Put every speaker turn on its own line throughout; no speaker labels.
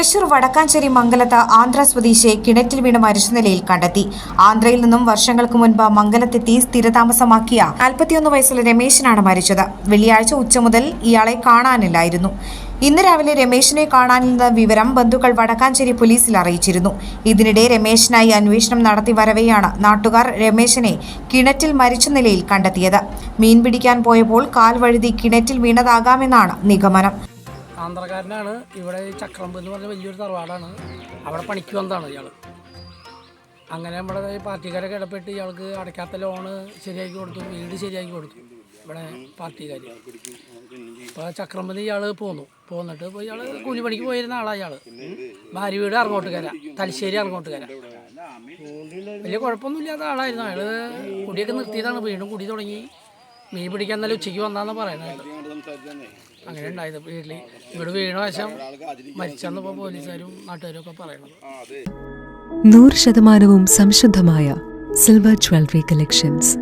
തൃശൂർ വടക്കാഞ്ചേരി മംഗലത്ത് ആന്ധ്ര സ്വദേശിയെ കിണറ്റിൽ വീണ് മരിച്ച നിലയിൽ കണ്ടെത്തി. ആന്ധ്രയിൽ നിന്നും വർഷങ്ങൾക്ക് മുൻപ് മംഗലത്തെത്തി സ്ഥിരതാമസമാക്കിയ നാൽപ്പത്തിയൊന്ന് വയസ്സുള്ള രമേശനാണ് മരിച്ചത്. വെള്ളിയാഴ്ച ഉച്ച മുതൽ ഇയാളെ കാണാനില്ലായിരുന്നു. ഇന്ന് രാവിലെ രമേശിനെ കാണാനിരുന്ന വിവരം ബന്ധുക്കൾ വടക്കാഞ്ചേരി പോലീസിൽ അറിയിച്ചിരുന്നു. ഇതിനിടെ രമേശിനായി അന്വേഷണം നടത്തി വരവെയാണ് നാട്ടുകാർ രമേശിനെ കിണറ്റിൽ മരിച്ച നിലയിൽ കണ്ടെത്തിയത്. മീൻ പിടിക്കാൻ പോയപ്പോൾ കാൽ വഴുതി കിണറ്റിൽ വീണതാകാമെന്നാണ് നിഗമനം.
ആന്ധ്രക്കാരനാണ്. ഇവിടെ ചക്രമ്പ് എന്ന് പറഞ്ഞ വലിയൊരു തറവാടാണ്. അവിടെ പണിക്ക് വന്നതാണ് ഇയാൾ. അങ്ങനെ നമ്മുടെ പാർട്ടിക്കാരൊക്കെ ഇടപെട്ട് ഇയാൾക്ക് അടയ്ക്കാത്ത ലോണ് ശരിയാക്കി കൊടുത്തു. വീട് ശരിയാക്കി കൊടുത്തു. ഇവിടെ പാർട്ടിക്കാർ ഇപ്പോൾ ചക്രമ്പതി ഇയാൾ പോന്നു. പോന്നിട്ട് ഇപ്പോൾ ഇയാൾ കൂലിപ്പണിക്ക് പോയിരുന്ന ആളാണ് ഇയാൾ ഭാര്യ വീട് അറങ്ങോട്ടുകര തലശ്ശേരി അറങ്ങോട്ടുകര വലിയ കുഴപ്പമൊന്നുമില്ലാത്ത ആളായിരുന്നു. അയാൾ കുടിയൊക്കെ നിർത്തിയതാണ്. വീണ്ടും കുടി തുടങ്ങി. മീൻ പിടിക്കാൻ നല്ല ഉച്ചയ്ക്ക് വന്നാന്ന് പറയുന്നത്. അങ്ങനെ ഉണ്ടായത്. വീട്ടിൽ ഇവിടെ വീണ വശം മരിച്ചെന്നിപ്പോൾ പോലീസുകാരും നാട്ടുകാരും ഒക്കെ പറയണത്
നൂറ് ശതമാനവും സംശുദ്ധമായ silver jewellery collections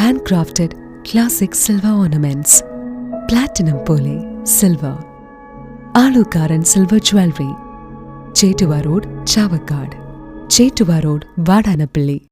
hand crafted classic silver ornaments platinum പോലെ silver Alukkaran silver jewellery Chettuva road Chavakkad. Chettuva road Vadanappally.